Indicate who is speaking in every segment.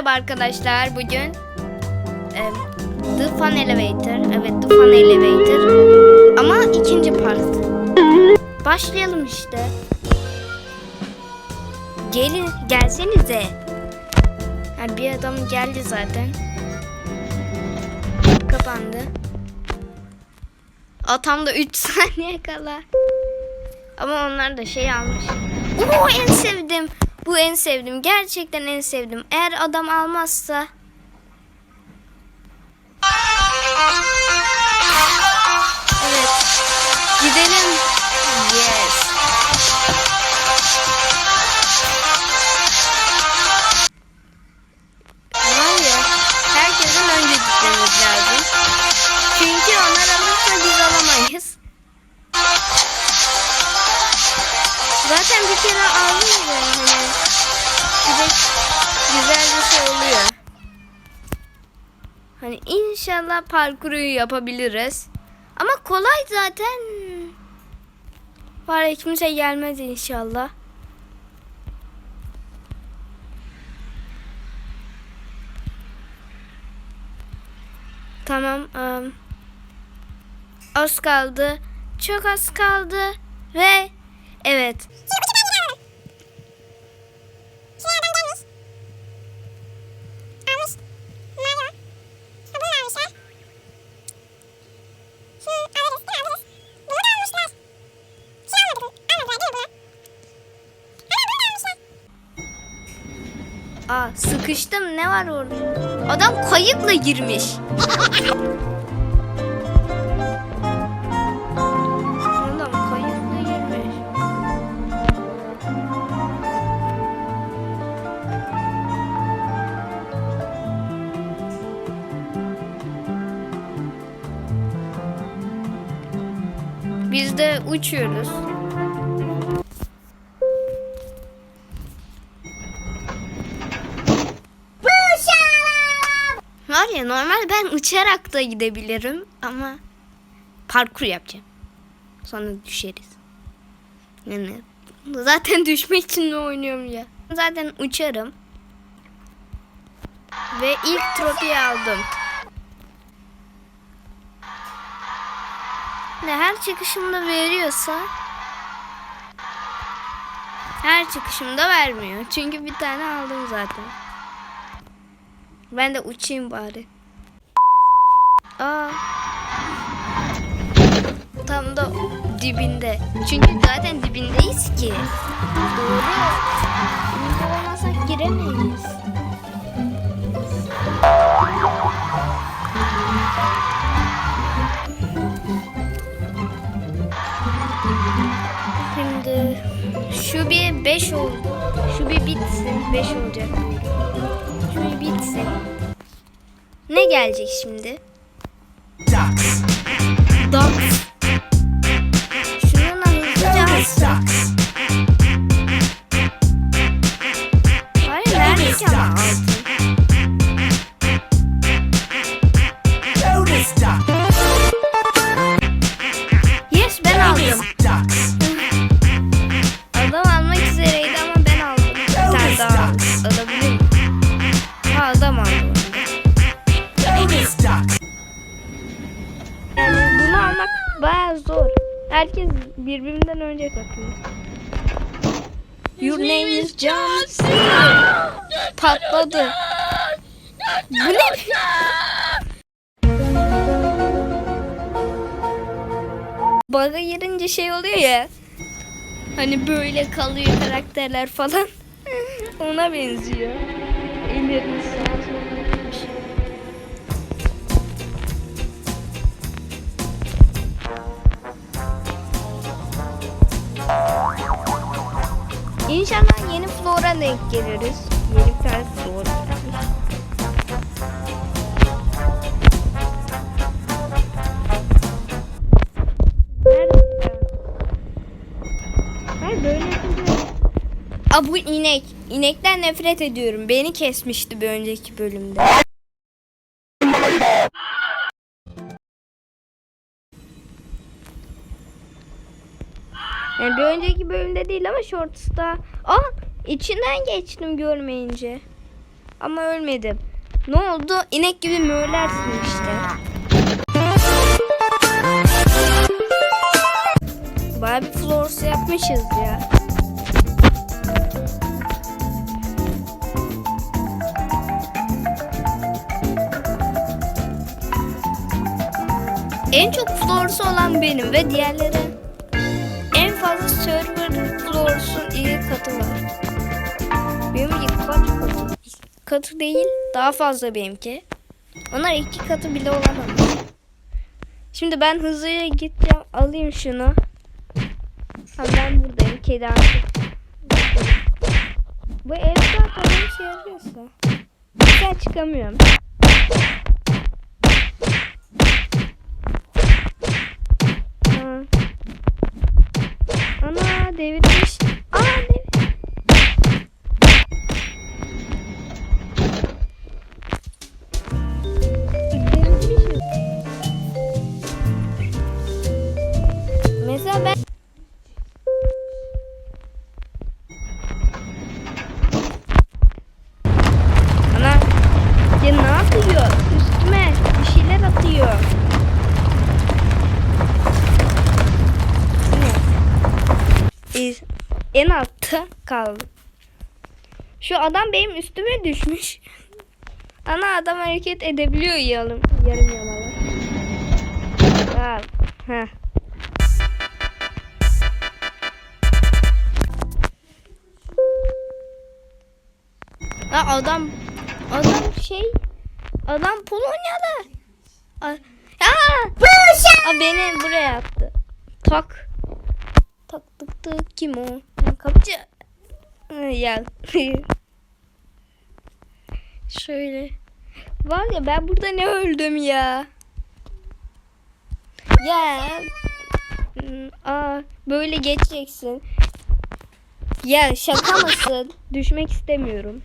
Speaker 1: Merhaba arkadaşlar bugün e, The Fun Elevator evet The Fun Elevator ama ikinci part. Başlayalım işte. Gelin gelsenize. Ha, bir adam geldi zaten. Kapandı. Aa, tam da 3 saniye kala. Ama onlar da şey almış. Oo en sevdim bu en sevdim. Gerçekten en sevdim. Eğer adam almazsa Evet. Gidelim. Yes. İnşallah parkuru yapabiliriz. Ama kolay zaten. Var ya kimse gelmez inşallah. Tamam. em, az kaldı. Çok az kaldı. Ve evet. Aa sıkıştım ne var orada? Adam kayıkla girmiş. Adam kayıkla girmiş. Biz de uçuyoruz. Ya normal ben uçarak da gidebilirim ama parkur yapacağım. Sonra düşeriz. Yani zaten düşmek için mi oynuyorum ya? Zaten uçarım. Ve ilk trofiyi aldım. Ne her çıkışımda veriyorsa her çıkışımda vermiyor. Çünkü bir tane aldım zaten. Ben de uçayım bari. Aa. Tam da dibinde. Çünkü zaten dibindeyiz ki. Doğru. Dibinde olmasak giremeyiz. Şimdi şu bir 5 oldu. Şu bir bitsin. 5 olacak. Bitsin. Ne gelecek şimdi?
Speaker 2: Ducks.
Speaker 1: Birbirinden önce katıyor. Your name is John Cena. Patladı. Bu ne? Bug'a girince şey oluyor ya. Hani böyle kalıyor karakterler falan. Ona benziyor. Ellerini İnşallah yeni flora denk geliriz. Yeni bir tane flora gelmiş. Aa bu inek. İnekten nefret ediyorum. Beni kesmişti bir önceki bölümde. Yani bir önceki bölümde değil ama shorts'ta. Aa içinden geçtim görmeyince. Ama ölmedim. Ne oldu? İnek gibi möğlersin işte. Bayağı bir floors yapmışız ya. En çok floorsu olan benim ve diğerleri server floors'un iki katı var. Benim iki kaç katı? Katı değil daha fazla benimki. Onlar iki katı bile olamaz. Şimdi ben hızlıca gideceğim alayım şunu. Ha ben buradayım kedi artık. Bu ev zaten bir şey yarıyorsa. Ben çıkamıyorum. En altta kaldı. Şu adam benim üstüme düşmüş. Ana adam hareket edebiliyor yarım, yarım yamalı. Al. Heh. Ha adam adam şey adam Polonyalı. A- Ya! Aa, beni buraya attı. Tak. Tak tık tık kim o? Kapıcı. Ya. Şöyle. Var ya ben burada ne öldüm ya. Ya. Aa, böyle geçeceksin. Ya şaka mısın? Düşmek istemiyorum.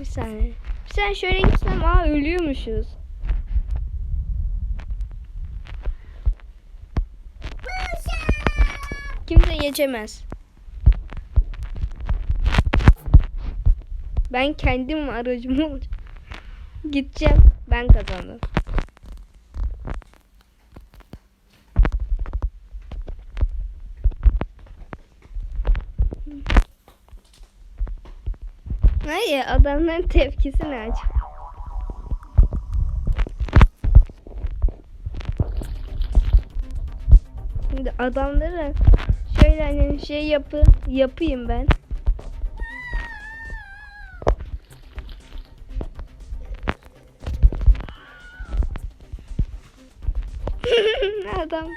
Speaker 1: Bir saniye. Sen şöyle gitsem aa ölüyormuşuz. Kimse geçemez. Ben kendim aracım olacağım. Gideceğim. Ben kazandım. Hayır adamların tepkisi ne acaba? Şimdi adamlara şöyle hani şey yapı yapayım ben. Adam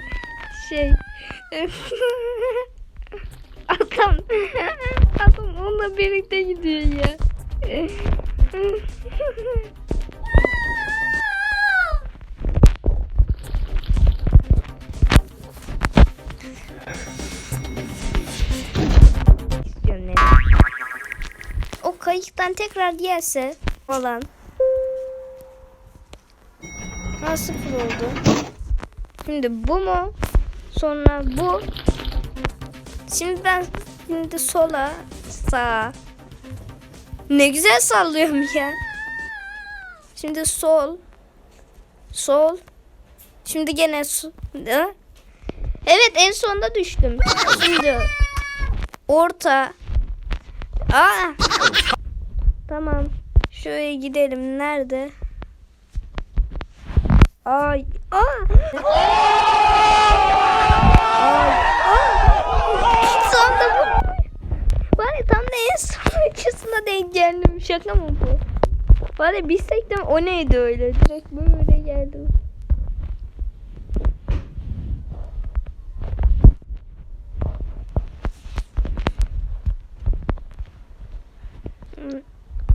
Speaker 1: şey adam adam onunla birlikte gidiyor ya. O kayıktan tekrar gelse falan. Sıfır oldu. Şimdi bu mu? Sonra bu. Şimdi ben şimdi sola sağa. Ne güzel sallıyorum ya. Şimdi sol. Sol. Şimdi gene sol. Evet en sonda düştüm. Şimdi orta. Aa. Tamam. Şöyle gidelim. Nerede? Ay. Aa. Ay. Aa. Sonunda bu. Var ya tam da en son açısına denk geldim. Şaka mı bu? Var ya bilsek o neydi öyle? Direkt böyle geldi.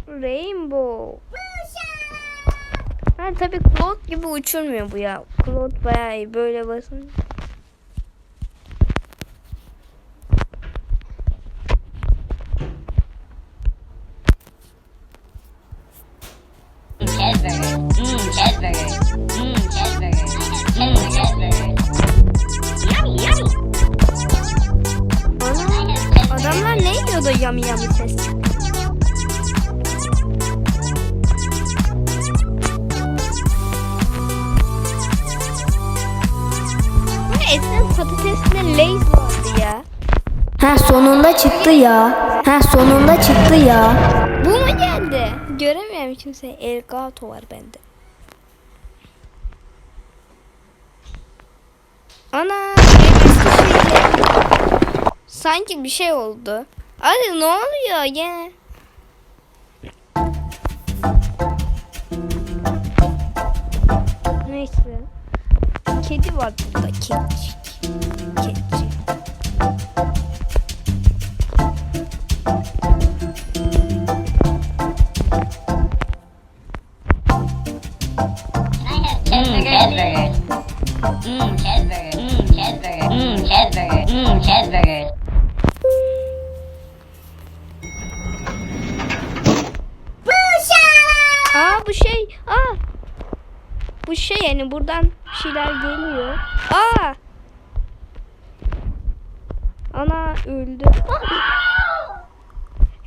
Speaker 1: Rainbow. Ha tabii Claude gibi uçurmuyor bu ya. Claude bayağı iyi böyle basın.
Speaker 3: Yummy, yummy.
Speaker 1: Adamlar ne yiyor da yami yami ses?
Speaker 4: Sonunda çıktı ya. Ha sonunda çıktı ya.
Speaker 1: Bu mu geldi? Göremiyorum kimse. Elgato var bende. Ana. Sanki bir şey oldu. Hadi ne oluyor gene? Neyse. Kedi var burada. Kedicik. Kedicik. Bu şey yani buradan bir şeyler geliyor. Aa. Ana öldü.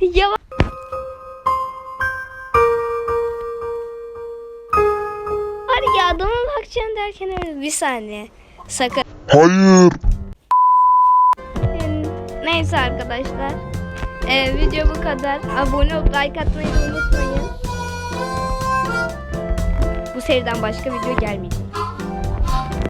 Speaker 1: Yavaş. Hadi ya adama bakacağım derken öyle bir saniye. Sakın.
Speaker 5: Hayır.
Speaker 1: Neyse arkadaşlar. Ee, video bu kadar. Abone olup like atmayı unutmayın. Bu seriden başka video gelmeyecek.